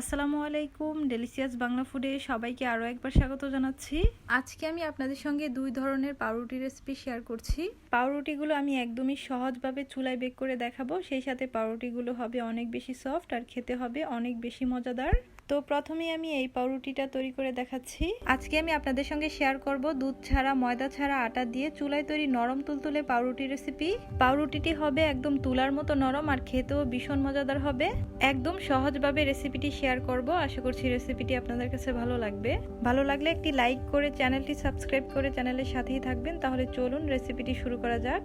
আসসালামু আলাইকুম ডেলিসিয়াস বাংলা ফুডে সবাইকে আরও একবার স্বাগত জানাচ্ছি। আজকে আমি আপনাদের সঙ্গে দুই ধরনের পাউরুটি রেসিপি শেয়ার করছি। পাউরুটিগুলো আমি একদমই সহজভাবে চুলায় বেক করে দেখাবো। সেই সাথে পাউরুটিগুলো হবে অনেক বেশি সফট আর খেতে হবে অনেক বেশি মজাদার। তো প্রথমে আমি এই পাউরুটিটা তৈরি করে দেখাচ্ছি। আজকে আমি আপনাদের সঙ্গে শেয়ার করব দুধ ছাড়া, ময়দা ছাড়া, আটা দিয়ে চুলায় তৈরি নরম তুলতুলে পাউরুটি রেসিপি পাউরুটিটি হবে একদম তুলার মতো নরম আর খেতেও ভীষণ মজাদার হবে। একদম সহজভাবে রেসিপিটি শেয়ার করব। আশা করছি রেসিপিটি আপনাদের কাছে ভালো লাগবে। ভালো লাগলে একটি লাইক করে চ্যানেলটি সাবস্ক্রাইব করে চ্যানেলের সাথেই থাকবেন। তাহলে চলুন রেসিপিটি শুরু করা যাক।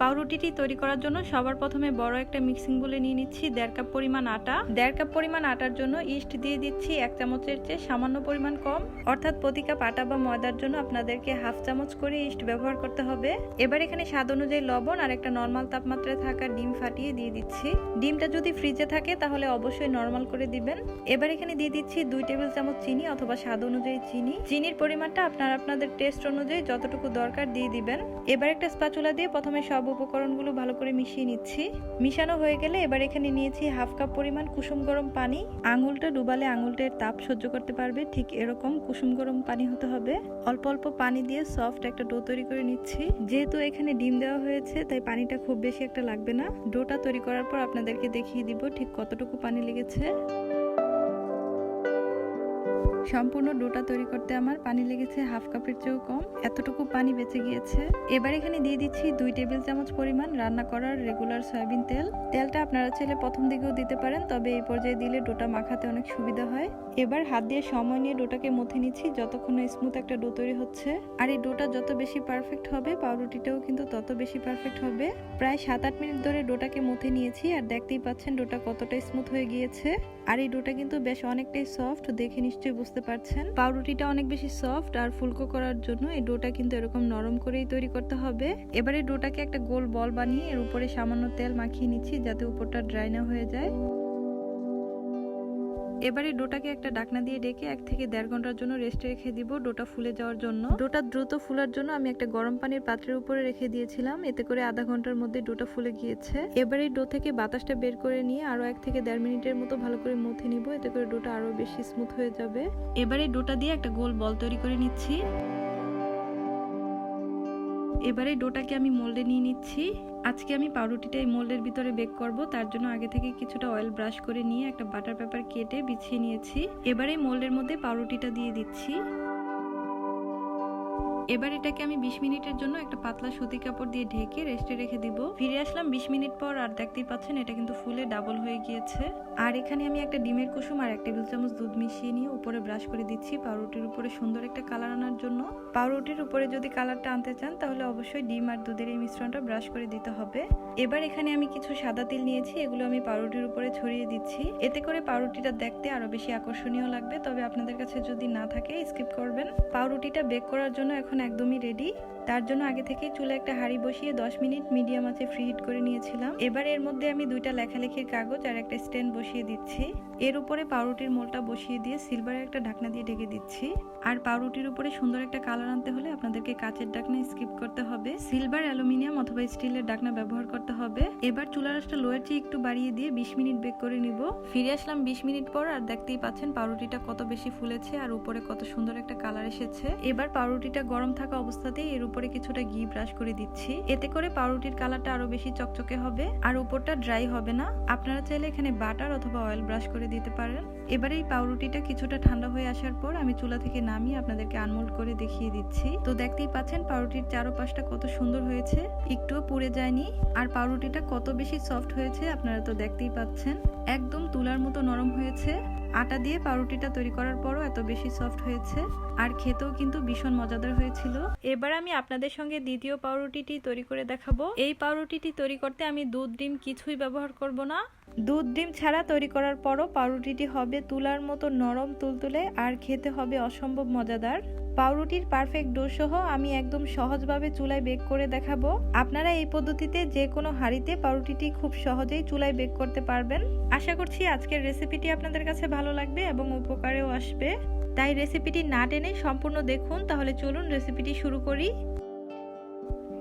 পাউরুটিটি তৈরি করার জন্য সবার প্রথমে বড় একটা মিক্সিং বলে নিয়ে নিচ্ছি দেড় কাপ পরিমাণ আটা। দেড় কাপ পরিমাণ আটার জন্য ইস্ট দিয়ে দিচ্ছি এক চামচের চেয়ে সামান্য পরিমাণ কম। অর্থাৎ প্রতি কাপ আটা বা ময়দার জন্য আপনাদেরকে হাফ চামচ করে ইস্ট ব্যবহার করতে হবে। এবার এখানে স্বাদ অনুযায়ী লবণ আর একটা নর্মাল তাপমাত্রায় থাকা ডিম ফাটিয়ে দিয়ে দিচ্ছি। ডিমটা যদি ফ্রিজে থাকে তাহলে অবশ্যই নর্মাল করে দিবেন। এবার এখানে দিয়ে দিচ্ছি দুই টেবিল চামচ চিনি অথবা স্বাদ অনুযায়ী চিনি। চিনির পরিমাণটা আপনারা আপনাদের টেস্ট অনুযায়ী যতটুকু দরকার দিয়ে দিবেন। এবার একটা স্পাচুলা দিয়ে প্রথমে সব উপকরণগুলো ভালো করে মিশিয়ে নিচ্ছি। মিশানো হয়ে গেলে এবার এখানে নিয়েছি হাফ কাপ পরিমাণ কুসুম গরম পানি। আঙুলটা ডুবালে আঙুলটার তাপ সহ্য করতে পারবে, ঠিক এরকম কুসুম গরম পানি হতে হবে। অল্প অল্প পানি দিয়ে সফট একটা ডো তৈরি করে নিচ্ছি। যেহেতু এখানে ডিম দেওয়া হয়েছে, তাই পানিটা খুব বেশি একটা লাগবে না। ডোটা তৈরি করার পর আপনাদেরকে দেখিয়ে দিব ঠিক কতটুকু পানি লেগেছে। সম্পূর্ণ ডোটা তৈরি করতে আমার পানি লেগেছে হাফ কাপের চেয়েও কম, এতটুকু পানি বেঁচে গিয়েছে। এবার এখানে দিয়ে দিচ্ছি দুই টেবিল চামচ পরিমাণ রান্না করার রেগুলার সয়াবিন তেল। তেলটা আপনারা চাইলে প্রথম দিকেও দিতে পারেন, তবে এই পর্যায়ে দিলে ডোটা মাখাতে অনেক সুবিধা হয়। এবার হাত দিয়ে সময় নিয়ে ডোটাকে মথে নিচ্ছি, যতক্ষণ স্মুথ একটা ডো তৈরি হচ্ছে। আর এই ডোটা যত বেশি পারফেক্ট হবে, পাউরুটিটাও কিন্তু তত বেশি পারফেক্ট হবে। প্রায় সাত আট মিনিট ধরে ডোটাকে মথে নিয়েছি, আর দেখতেই পাচ্ছেন ডোটা কতটা স্মুথ হয়ে গিয়েছে। আর এই ডোটা কিন্তু বেশ অনেকটাই সফট, দেখে নিশ্চয়ই বুঝতে পারছেন। পাউরুটিটা অনেক বেশি সফট আর ফুলকো করার জন্য এই ডোটা কিন্তু এরকম নরম করেই তৈরি করতে হবে। এবারে ডোটাকে একটা গোল বল বানিয়ে এর উপরে সামান্য তেল মাখিয়ে নিচ্ছি যাতে উপরটা ড্রাই না হয়ে যায়। এবারে ডোটাকে একটা ডাকনা দিয়ে ডেকে এক থেকে দেড় ঘণ্টার জন্য রেস্টে রেখে দিব ডোটা ফুলে যাওয়ার জন্য। ডোটা দ্রুত ফুলার জন্য আমি একটা গরম পানির পাত্রের উপরে রেখে দিয়েছিলাম, এতে করে আধা ঘণ্টার মধ্যে ডোটা ফুলে গিয়েছে। এবারে ডো থেকে বাতাসটা বের করে নিয়ে আরও এক থেকে দেড় মিনিটের মতো ভালো করে মুথে নিব, এতে করে ডোটা আরও বেশি স্মুথ হয়ে যাবে। এবারে ডোটা দিয়ে একটা গোল বল তৈরি করে নিচ্ছি। এবারে ডোটাকে আমি মোল্ডে নিয়ে নিচ্ছি। আজকে আমি পাউরুটিটা এই মোল্ডের ভিতরে বেক করব। তার জন্য আগে থেকে কিছুটা অয়েল ব্রাশ করে নিয়ে একটা বাটার পেপার কেটে বিছিয়ে নিয়েছি। এবারে মোল্ডের মধ্যে পাউরুটিটা দিয়ে দিচ্ছি। এবার এটাকে আমি বিশ মিনিটের জন্য একটা পাতলা সুতি কাপড় দিয়ে ঢেকে রেস্টে রেখে দিব। ফিরে আসলাম বিশ মিনিট পর, আর দেখতেই পাচ্ছেন এটা কিন্তু ফুলে ডাবল হয়ে গিয়েছে। আর এখানে আমি একটা ডিমের কুসুম আর এক টেবিল চামচ দুধ মিশিয়ে নিয়ে উপরে ব্রাশ করে দিচ্ছি পাউরুটির উপরে সুন্দর একটা কালার আনার জন্য। পাউরুটির উপরে যদি কালারটা আনতে চান, তাহলে অবশ্যই ডিম আর দুধের এই মিশ্রণটা ব্রাশ করে দিতে হবে। এবার এখানে আমি কিছু সাদা তিল নিয়েছি, এগুলো আমি পাউরুটির উপরে ছড়িয়ে দিচ্ছি। এতে করে পাউরুটিটা দেখতে আরও বেশি আকর্ষণীয় লাগবে, তবে আপনাদের কাছে যদি না থাকে স্কিপ করবেন। পাউরুটিটা বেক করার জন্য এখন একদমই রেডি তার জন্য আগে থেকে চুলে একটা হাঁড়ি বসিয়ে 10 মিনিট মিডিয়াম আছে ফ্রি হিট করে নিয়েছিলাম। এবার এর মধ্যে আমি দুইটা লেখালেখির কাগজ আর একটা স্ট্যান্ড বসিয়ে দিচ্ছি। এর উপরে পাউরুটির মোলটা বসিয়ে দিয়ে সিলভারের একটা ঢাকনা দিয়ে ঢেকে দিচ্ছি। আর পাউরুটির উপরে সুন্দর একটা কালার আনতে হলে আপনাদেরকে কাচের ঢাকনা স্কিপ করতে হবে। সিলভার অ্যালুমিনিয়াম অথবা স্টিলের ঢাকনা ব্যবহার করতে হবে। এবার চুলার আঁচটা লোয়ার চেয়ে একটু বাড়িয়ে দিয়ে 20 মিনিট বেক করে নিব। ফিরে আসলাম 20 মিনিট পর আর দেখতেই পাচ্ছেন পাউরুটিটা কত বেশি ফুলেছে আর উপরে কত সুন্দর একটা কালার এসেছে। এবার পাউরুটিটা গরম থাকা অবস্থাতেই এর উপরে কিছুটা ঘি ব্রাশ করে দিচ্ছি। এতে করে পাউরুটির কালারটা আরও বেশি চকচকে হবে। আর উপরটা ড্রাই হবে না। আপনারা চাইলে এখানে বাটার অথবা অয়েল ব্রাশ করে দিতে পারেন। এবারে এই পাউরুটিটা কিছুটা ঠান্ডা হয়ে আসার পর আমি চুলা থেকে নামিয়ে আপনাদেরকে আনমোল্ড করে দেখিয়ে দিচ্ছি। তো দেখতেই পাচ্ছেন পাউরুটির চারোপাশটা কত সুন্দর হয়েছে, একটুও পুড়ে যায়নি। আর পাউরুটিটা কত বেশি সফট হয়েছে আপনারা তো দেখতেই পাচ্ছেন। একদম তুলার মতো নরম হয়েছে। আটা দিয়ে পাউরুটিটা তৈরি করার পরও এত বেশি সফট হয়েছে। আর খেতেও কিন্তু ভীষণ মজাদার হয়েছিল। এবার আমি আপনাদের সঙ্গে দ্বিতীয় পাউরুটিটি তৈরি করে দেখাবো। এই পাউরুটিটি তৈরি করতে আমি দুধ, ডিম কিছুই ব্যবহার করব না। দুধ ডিম ছাড়া তৈরি করার পরও পাউরুটিটি হবে তুলার মতো নরম তুলতুলে আর খেতে হবে অসম্ভব মজাদার। পাউরুটির পারফেক্ট ডো সহ আমি একদম সহজভাবে চুলায় বেক করে দেখাবো। আপনারা এই পদ্ধতিতে যে কোনো হাঁড়িতে পাউরুটিটি খুব সহজেই চুলায় বেক করতে পারবেন। আশা করছি আজকের রেসিপিটি আপনাদের কাছে ভালো লাগবে এবং উপকারেও আসবে। তাই রেসিপিটি না টেনে সম্পূর্ণ দেখুন, তাহলে চলুন রেসিপিটি শুরু করি।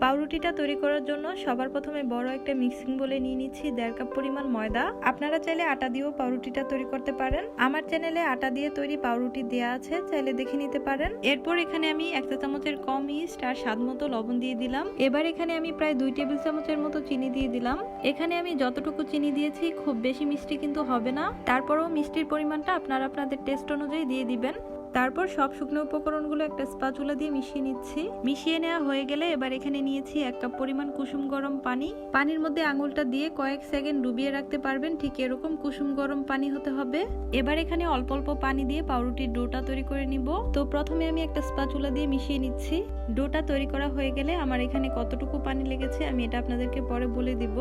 পাউরুটিটা তৈরি করার জন্য সবার প্রথমে বড় একটা মিক্সিং বলে নিয়ে নিচ্ছি দেড় কাপ পরিমাণ ময়দা। আপনারা চাইলে আটা দিয়েও পাউরুটিটা তৈরি করতে পারেন। আমার চ্যানেলে আটা দিয়ে তৈরি পাউরুটি দেওয়া আছে, চাইলে দেখে নিতে পারেন। এরপর এখানে আমি একটা চামচের কম ইস্ট আর স্বাদ মতো লবণ দিয়ে দিলাম। এবার এখানে আমি প্রায় দুই টেবিল চামচের মতো চিনি দিয়ে দিলাম। এখানে আমি যতটুকু চিনি দিয়েছি, খুব বেশি মিষ্টি কিন্তু হবে না। তারপরেও মিষ্টির পরিমাণটা আপনারা আপনাদের টেস্ট অনুযায়ী দিয়ে দিবেন। তারপর সব শুকনো উপকরণগুলো একটা স্পাচুলা দিয়ে মিশিয়ে নিচ্ছি। মিশিয়ে নেওয়া হয়ে গেলে এবার এখানে নিয়েছি এক কাপ পরিমাণ কুসুম গরম পানি। পানির মধ্যে আঙুলটা দিয়ে কয়েক সেকেন্ড ডুবিয়ে রাখতে পারবেন, ঠিক এরকম কুসুম গরম পানি হতে হবে। এবার এখানে অল্প অল্প পানি দিয়ে পাউরুটির ডোটা তৈরি করে নিব। তো প্রথমে আমি একটা স্পাচুলা দিয়ে মিশিয়ে নিচ্ছি। ডোটা তৈরি করা হয়ে গেলে আমার এখানে কতটুকু পানি লেগেছে আমি এটা আপনাদেরকে পরে বলে দিব।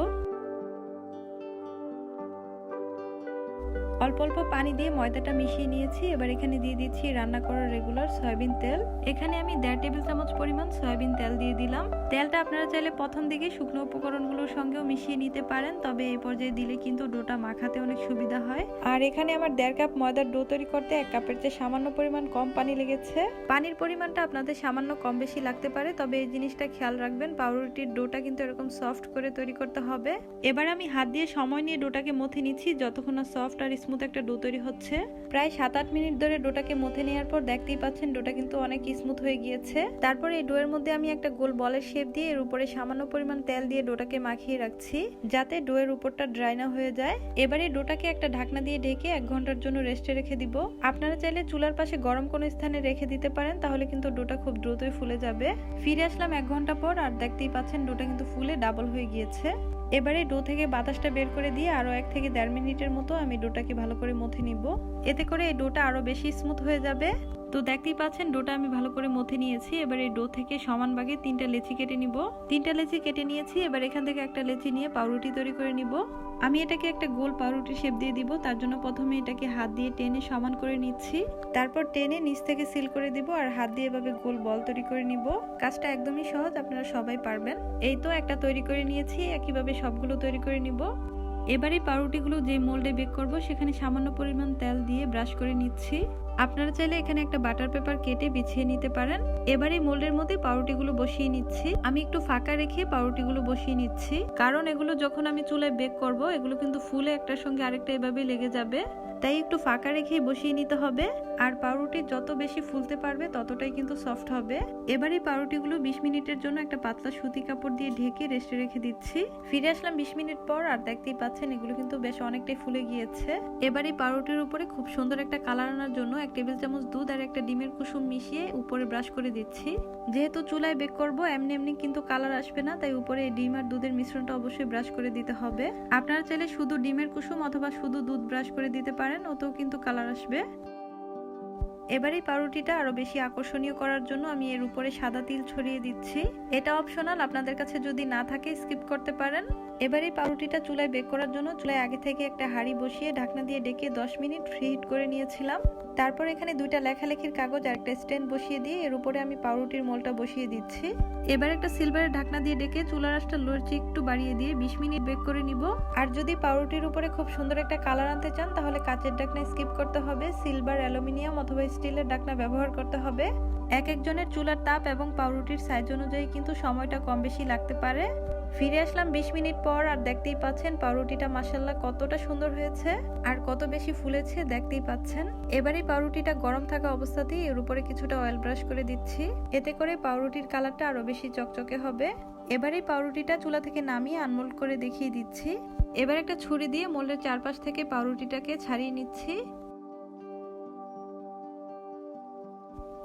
অল্প অল্প পানি দিয়ে ময়দাটা মিশিয়ে নিয়েছি। এবার এখানে দিয়ে দিচ্ছি রান্না করার রেগুলার সয়াবিন তেল। এখানে আমি দেড় টেবিল চামচ পরিমাণ সয়াবিন তেল দিয়ে দিলাম। তেলটা আপনারা চাইলে প্রথম দিকে শুকনো উপকরণগুলোর সঙ্গেও মিশিয়ে নিতে পারেন, তবে এই পর্যায়ে দিলে কিন্তু ডোটা মাখাতে অনেক সুবিধা হয়। আর এখানে আমার দেড় কাপ ময়দার ডো তৈরি করতে এক কাপের চেয়ে সামান্য পরিমাণ কম পানি লেগেছে। পানির পরিমাণটা আপনাদের সামান্য কম বেশি লাগতে পারে, তবে এই জিনিসটা খেয়াল রাখবেন, পাউরুটির ডোটা কিন্তু এরকম সফট করে তৈরি করতে হবে। এবার আমি হাত দিয়ে সময় নিয়ে ডোটাকে মথে নিচ্ছি, যতক্ষণ না সফট আর স্মুথ একটা ডো তৈরি হচ্ছে। প্রায় সাত আট মিনিট ধরে ডোটাকে মথে নেওয়ার পর দেখতেই পাচ্ছেন ডোটা কিন্তু অনেক স্মুথ হয়ে গিয়েছে। তারপর এই ডোয়ের মধ্যে আমি একটা গোল বলের শেপ দিয়ে এর উপরে সামান্য পরিমাণ তেল দিয়ে ডোটাকে মাখিয়ে রাখছি, যাতে ডোয়ের উপরটা ড্রাই না হয়ে যায়। এবারে ডোটাকে একটা ঢাকনা দিয়ে ঢেকে এক ঘণ্টার জন্য রেস্টে রেখে দিব। আপনারা চাইলে চুলার পাশে গরম কোনো স্থানে রেখে দিতে পারেন, তাহলে কিন্তু ডোটা খুব দ্রুতই ফুলে যাবে। ফিরে আসলাম এক ঘণ্টা পর আর দেখতেই পাচ্ছেন ডোটা কিন্তু ফুলে ডাবল হয়ে গিয়েছে। এবারে ডো থেকে বাতাসটা বের করে দিয়ে আরও এক থেকে দেড় মিনিটের মতো আমি ডোটাকে ভালো করে মথে নিব। এতে করে এই ডোটা আরও বেশি স্মুথ হয়ে যাবে। তো দেখতেই পাচ্ছেন, ডোটা আমি ভালো করে মথে নিয়েছি। এবার এই ডো থেকে সমান ভাগে তিনটা লেচি কেটে নিব। তিনটা লেচি কেটে নিয়েছি, এবার এখান থেকে একটা লেচি নিয়ে পাউরুটি তৈরি করে নিব। আমি এটাকে একটা গোল পাউরুটি শেপ দিয়ে দিব, তার জন্য প্রথমে এটাকে হাত দিয়ে টেনে সমান করে নিচ্ছি। তারপর টেনে নিচ থেকে সিল করে দিব আর হাত দিয়ে এভাবে গোল বল তৈরি করে নিব। কাজটা একদমই সহজ, আপনারা সবাই পারবেন। এই তো একটা তৈরি করে নিয়েছি, একইভাবে সবগুলো তৈরি করে নিব। এবারে পাউরুটিগুলো যে মোল্ডে বেক করব, সেখানে সামান্য পরিমাণ তেল দিয়ে ব্রাশ করে নিচ্ছি। আপনারা চাইলে এখানে একটা বাটার পেপার কেটে বিছিয়ে নিতে পারেন। এবারে মোল্ডের মধ্যে পাউরুটিগুলো বসিয়ে নিচ্ছি। আমি একটু ফাঁকা রেখে পাউরুটিগুলো বসিয়ে নিচ্ছি। কারণ এগুলো যখন আমি চুলায় বেক করব, এগুলো কিন্তু ফুলে একটার সঙ্গে আরেকটা এভাবে লেগে যাবে। তাই একটু ফাঁকা রেখে বসিয়ে নিতে হবে। আর পাউরুটি যত বেশি ফুলতে পারবে, ততটাই কিন্তু সফট হবে। এবার এবারে পাউরুটিগুলো বিশ মিনিটের জন্য একটা পাতলা সুতি কাপড় দিয়ে ঢেকে রেস্টে রেখে দিচ্ছি। ফিরে আসলাম বিশ মিনিট পর, আর দেখতেই পাচ্ছেন এগুলো কিন্তু বেশ অনেকটাই ফুলে গিয়েছে। এবার এই পাউরুটির উপরে খুব সুন্দর একটা কালার আনার জন্য এক টেবিল চামচ দুধ আর একটা ডিমের কুসুম মিশিয়ে উপরে ব্রাশ করে দিচ্ছি। যেহেতু চুলায় বেক করব, এমনি এমনি কিন্তু কালার আসবে না, তাই উপরে এই ডিম আর দুধের মিশ্রণটা অবশ্যই ব্রাশ করে দিতে হবে। আপনারা চাইলে শুধু ডিমের কুসুম অথবা শুধু দুধ ব্রাশ করে দিতে পারেন। ওতেও কিন্তু কালার আসবে। এবার পাউরুটিটা আরও বেশি আকর্ষণীয় করার জন্য আমি এর উপরে সাদা তিল ছড়িয়ে দিচ্ছি। এটা অপশনাল আপনাদের কাছে যদি না থাকে স্কিপ করতে পারেন। এবার পাউরুটিটা চুলায় বেক করার জন্য চুলায় আগে থেকে একটা হাঁড়ি বসিয়ে ঢাকনা দিয়ে ডেকে 10 মিনিট ফ্রি হিট করে নিয়েছিলাম। তারপর এখানে দুইটা লেখালেখির কাগজ আর একটা স্ট্যান্ড বসিয়ে দিয়ে এর উপরে আমি পাউরুটির মোলটা বসিয়ে দিচ্ছি। এবার একটা সিলভারের ঢাকনা দিয়ে ডেকে চুলার আঁচটা লোর চেয়ে একটু বাড়িয়ে দিয়ে 20 মিনিট বেক করে নিব। আর যদি পাউরুটির উপরে খুব সুন্দর একটা কালার আনতে চান, তাহলে কাচের ঢাকনা স্কিপ করতে হবে সিলভার অ্যালুমিনিয়াম অথবা স্টিলের ডাকনা ব্যবহার করতে হবে। এক একজনের চুলার তাপ এবং পাউরুটির সাইজ অনুযায়ী কিন্তু সময়টা কম বেশি লাগতে পারে। ফিরে আসলাম বিশ মিনিট পর আর দেখতেই পাচ্ছেন পাউরুটিটা মাসাল্লাহ কতটা সুন্দর হয়েছে আর কত বেশি ফুলেছে দেখতেই পাচ্ছেন। এবারে পাউরুটিটা গরম থাকা অবস্থাতেই এর উপরে কিছুটা অয়েল ব্রাশ করে দিচ্ছি। এতে করে পাউরুটির কালারটা আরও বেশি চকচকে হবে। এবারে পাউরুটিটা চুলা থেকে নামিয়ে আনমোল্ড করে দেখিয়ে দিচ্ছি। এবার একটা ছুরি দিয়ে মোল্ডের চারপাশ থেকে পাউরুটিটাকে ছাড়িয়ে নিচ্ছি।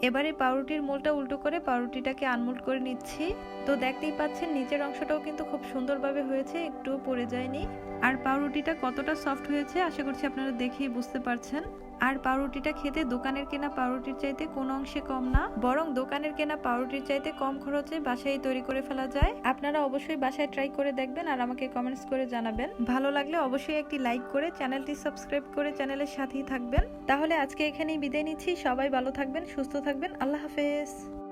এবারে পাউরুটির মোলটা উল্টো করে পাউরুটিটাকে আনমোল্ড করে নিচ্ছি। তো দেখতেই পাচ্ছেন, নিচের অংশটাও কিন্তু খুব সুন্দরভাবে হয়েছে, একটুও পড়ে যায়নি। আর পাউরুটিটা কতটা সফট হয়েছে, আশা করছি আপনারা দেখেই বুঝতে পারছেন। আর পাউরুটিটা খেতে দোকানের কেনা পাউরুটির চাইতে কোনো অংশে কম না, বরং দোকানের কেনা পাউরুটির চাইতে কম খরচে বাসায় তৈরি করে ফেলা যায়। আপনারা অবশ্যই বাসায় ট্রাই করে দেখবেন আর আমাকে কমেন্টস করে জানাবেন। ভালো লাগলে অবশ্যই একটি লাইক করে চ্যানেলটি সাবস্ক্রাইব করে চ্যানেলের সাথেই থাকবেন। তাহলে আজকে এখানেই বিদায় নিচ্ছি। সবাই ভালো থাকবেন, সুস্থ থাকবেন। আল্লাহ হাফেজ।